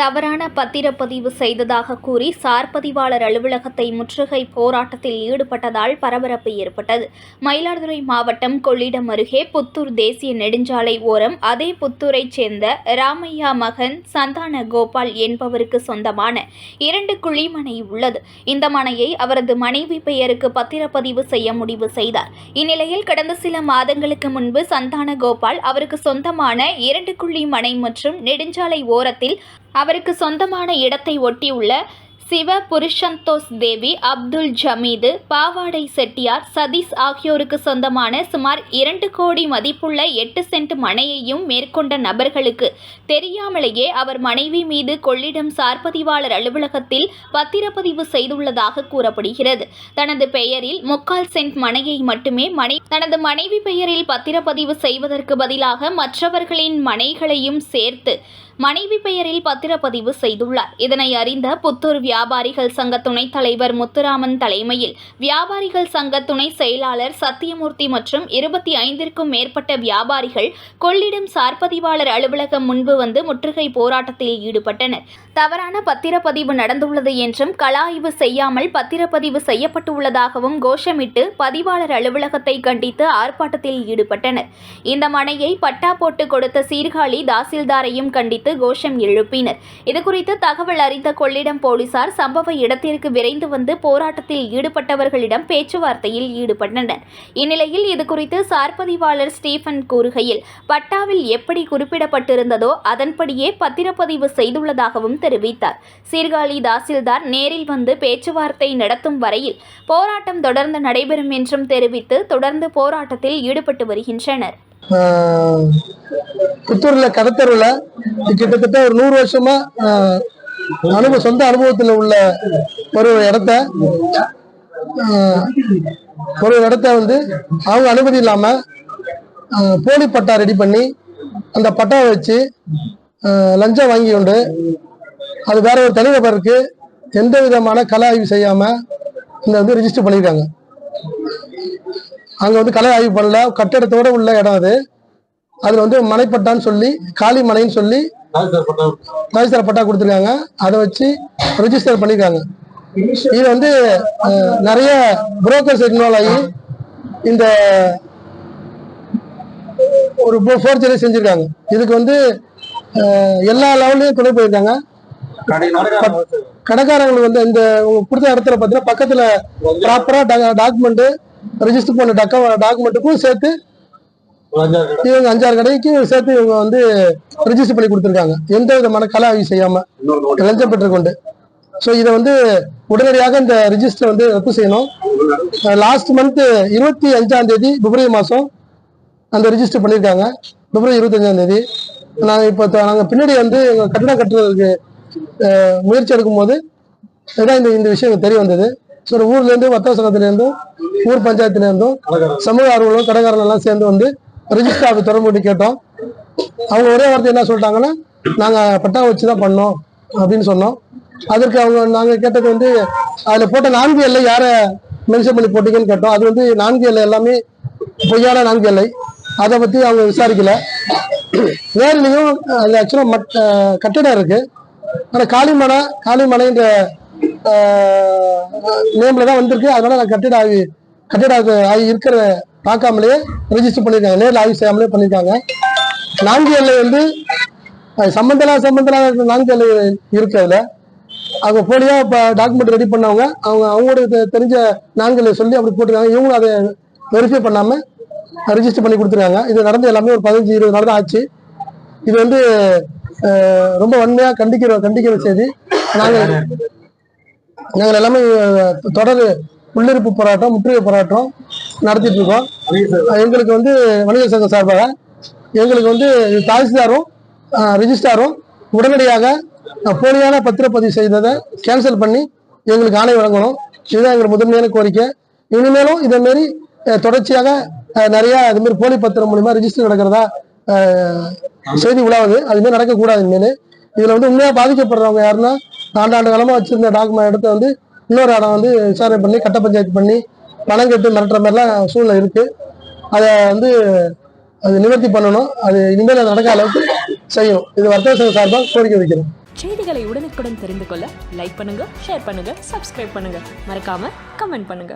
தவறான பத்திரப்பதிவு செய்ததாக கூறி சார் பதிவாளர் அலுவலகத்தை முற்றுகை போராட்டத்தில் ஈடுபட்டதால் பரபரப்பு ஏற்பட்டது. மயிலாடுதுறை மாவட்டம் கொள்ளிடம் அருகே புத்தூர் தேசிய நெடுஞ்சாலை ஓரம் அதே புத்தூரைச் சேர்ந்த ராமையா மகன் சந்தான கோபால் என்பவருக்கு சொந்தமான இரண்டு குழிமனை உள்ளது. இந்த மனையை அவரது மனைவி பெயருக்கு பத்திரப்பதிவு செய்ய முடிவு செய்தார். இந்நிலையில் கடந்த சில மாதங்களுக்கு முன்பு சந்தான கோபால் அவருக்கு சொந்தமான இரண்டு குழி மனை மற்றும் நெடுஞ்சாலை ஓரத்தில் அவருக்கு சொந்தமான இடத்தை ஒட்டியுள்ள சிவ புருஷந்தோஸ் தேவி அப்துல் ஜமீது பாவாடை செட்டியார் சதீஷ் ஆகியோருக்கு சொந்தமான சுமார் இரண்டு கோடி மதிப்புள்ள எட்டு சென்ட் மனையையும் மேற்கொண்ட நபர்களுக்கு தெரியாமலேயே அவர் மனைவி மீது கொள்ளிடம் சார்பதிவாளர் அலுவலகத்தில் பத்திரப்பதிவு செய்துள்ளதாக கூறப்படுகிறது. தனது பெயரில் முக்கால் சென்ட் மனையை மட்டுமே மனை தனது மனைவி பெயரில் பத்திரப்பதிவு செய்வதற்கு பதிலாக மற்றவர்களின் மனைகளையும் சேர்த்து மனைவி பெயரில் பத்திரப்பதிவு செய்துள்ளார். இதனை அறிந்த புத்தூர் வியாபாரிகள் சங்க துணைத் தலைவர் முத்துராமன் தலைமையில் வியாபாரிகள் சங்க துணை செயலாளர் சத்தியமூர்த்தி மற்றும் இருபத்தி ஐந்திற்கும் மேற்பட்ட வியாபாரிகள் கொள்ளிடம் சார்பதிவாளர் அலுவலகம் முன்பு வந்து முற்றுகை போராட்டத்தில் ஈடுபட்டனர். தவறான பத்திரப்பதிவு நடந்துள்ளது என்றும் கலாய்வு செய்யாமல் பத்திரப்பதிவு செய்யப்பட்டுள்ளதாகவும் கோஷமிட்டு பதிவாளர் அலுவலகத்தை கண்டித்து ஆர்ப்பாட்டத்தில் ஈடுபட்டனர். இந்த மனையை பட்டா போட்டு கொடுத்த சீர்காழி தாசில்தாரையும் கண்டித்து கோஷம் எழுப்பினர். இதுகுறித்து தகவல் அறிந்த கொள்ளிடம் போலீசார் சம்பவ இடத்திற்கு விரைந்து வந்து போராட்டத்தில் ஈடுபட்டவர்களிடம் பேச்சுவார்த்தையில் ஈடுபட்டனர். இந்நிலையில் இதுகுறித்து சார்பதிவாளர் ஸ்டீஃபன் கூறுகையில் பட்டாவில் எப்படி குறிப்பிடப்பட்டிருந்ததோ அதன்படியே பத்திரப்பதிவு செய்துள்ளதாகவும் தெரிவித்தார். சீர்காழி தாசில்தார் நேரில் வந்து பேச்சுவார்த்தை நடத்தும் வரையில் போராட்டம் தொடர்ந்து நடைபெறும் என்றும் தெரிவித்து தொடர்ந்து போராட்டத்தில் ஈடுபட்டு வருகின்றனர். புத்தூர்ல கடத்தருல கிட்டத்தட்ட ஒரு நூறு வருஷமா அனுபவ சொந்த அனுபவத்தில் உள்ள ஒரு இடத்த ஒரு இடத்த வந்து அவங்க அனுமதி இல்லாம போலி பட்டா ரெடி பண்ணி அந்த பட்டாவை வச்சு லஞ்சம் வாங்கி கொண்டு அது வேற ஒரு தனிநபருக்கு எந்த விதமான கல ஆய்வு செய்யாம இந்த வந்து ரிஜிஸ்டர் பண்ணியிருக்காங்க அங்கே வந்து கலை ஆய்வு பண்ணல. கட்டிடத்தோட உள்ள இடம் அது. அதுல வந்து மனைப்பட்டான்னு சொல்லி காளி மனைன்னு சொல்லி தாய்சார் பட்டா கொடுத்துருக்காங்க. அதை வச்சு ரெஜிஸ்டர் பண்ணிருக்காங்க. இது வந்து நிறைய புரோக்கர்ஸ் இன்வால்வ் ஆகி இந்த ஒரு ஃபோர்ஜரி செஞ்சிருக்காங்க. இதுக்கு வந்து எல்லா லெவல்லையும் துணை போயிருக்காங்க. கடைக்காரங்களுக்கு வந்து இந்த கொடுத்த இடத்துல பார்த்தீங்கன்னா பக்கத்துல ப்ராப்பரா டாக்குமெண்ட்டு ரெஜிஸ்டர் பண்ண டக்க டாக்குமெண்ட்டுக்கும் சேர்த்து இவங்க அஞ்சாறு கடைக்கு சேர்த்து இவங்க வந்து ரெஜிஸ்டர் பண்ணி கொடுத்துருக்காங்க. எந்த விதமான கல ஆய்வு செய்யாம லஞ்சம் பெற்றுக்கொண்டு ஸோ இதை வந்து உடனடியாக இந்த ரிஜிஸ்டர் வந்து ரத்து செய்யணும். லாஸ்ட் மந்த் இருபத்தி அஞ்சாம் தேதி பிப்ரவரி மாதம் அந்த ரிஜிஸ்டர் பண்ணியிருக்காங்க பிப்ரவரி இருபத்தஞ்சாம் தேதி. நாங்கள் இப்போ நாங்கள் பின்னாடி வந்து எங்கள் கட்டடம் கட்டுறதுக்கு முயற்சி எடுக்கும்போது இதான் இந்த இந்த விஷயம் தெரிய வந்தது. ஸோ ஊர்லேருந்து இருந்து சங்கத்துலேருந்தும் ஊர் பஞ்சாயத்துலேருந்தும் சமூக ஆர்வலரும் கடைக்காரர்கள் எல்லாம் சேர்ந்து வந்து ரிஜிஸ்டர் ஆஃபீஸ் தொடர்பு கேட்டோம். அவங்க ஒரே வார்த்தை என்ன சொல்லிட்டாங்கன்னா நாங்கள் பட்டா வச்சு தான் பண்ணோம் அப்படின்னு சொன்னோம். அதற்கு அவங்க நாங்கள் கேட்டது வந்து அதில் போட்ட நான்கு எல்லை யாரை மென்ஷன் பண்ணி போட்டீங்கன்னு கேட்டோம். அது வந்து நான்கு எல்லை எல்லாமே பொய்யான நான்கு எல்லை. அதை பற்றி அவங்க விசாரிக்கல. நேர்லையும் அது ஆக்சுவலாக மட் கட்டிடம் இருக்கு. ஆனால் காளிமலை காளிமலைன்ற நேம்ல தான் வந்திருக்கு. அதனால நான் கட்டிட ஆய்வு கட்டிட ஆய்வு ஆகி இருக்கிற பார்க்காமலே ரெஜிஸ்டர் பண்ணியிருக்காங்க. நேரில் ஆய்வு செய்யாமலே பண்ணியிருக்காங்க. நான்கு எல்லை வந்து அது சம்பந்தலா சம்பந்தலா நான்கு எல்லை இருக்கு அதில். அவங்க போலியா இப்போ டாக்குமெண்ட் ரெடி பண்ணவங்க அவங்க அவங்களோட தெரிஞ்ச நான்கு எல்லை சொல்லி அப்படி போட்டிருக்காங்க. இவங்களும் அதை வெரிஃபை பண்ணாமல் ரெஜிஸ்டர் பண்ணி கொடுத்துருக்காங்க. இது நடந்து எல்லாமே ஒரு பதினஞ்சு இருபது நாள் தான் ஆச்சு. இது வந்து ரொம்ப வன்மையா கண்டிக்கிற கண்டிக்கிற செய்தி. நாங்கள் நாங்கள் எல்லாமே தொடர் உள்ளிருப்பு போராட்டம் முற்றுகை போராட்டம் நடத்திட்டு இருக்கோம் எங்களுக்கு வந்து வணிகர் சங்கம் சார்பாக எங்களுக்கு வந்து தாசில்தாரும் ரிஜிஸ்டாரும் உடனடியாக போலியான பத்திரப்பதிவு செய்ததை கேன்சல் பண்ணி எங்களுக்கு ஆணை வழங்கணும். இதுதான் எங்களுக்கு முதன்மையான கோரிக்கை. இனிமேலும் இதே மாதிரி அஹ், தொடர்ச்சியாக நிறைய இது மாதிரி போலி பத்திரம் மூலியமா ரிஜிஸ்டர் நடக்கிறதா செய்தி உழாவது அது மாதிரி நடக்கக்கூடாது இனிமேல். இதுல வந்து உண்மையா பாதிக்கப்படுறவங்க யாருன்னா ஆண்டாண்டு காலமா வச்சிருந்த டாக்குமெண்ட் எடுத்து வந்து இன்னொரு இடம் வந்து விசாரணை பண்ணி கட்ட பஞ்சாயத்து பண்ணி பணம் கட்டு மிரட்டுற மாதிரிலாம் சூழ்நிலை இருக்கு. அதை வந்து அது நிவர்த்தி பண்ணணும். அது இனிமேல் அது நடக்காத அளவுக்கு செய்யணும். இது வர்த்தக சங்க சார்பாக கோரிக்கை வைக்கிறோம் செய்திகளை உடனுக்குடன் தெரிந்து கொள்ள லைக் பண்ணுங்க ஷேர் பண்ணுங்க சப்ஸ்கிரைப் பண்ணுங்க. மறக்காம கமெண்ட் பண்ணுங்க.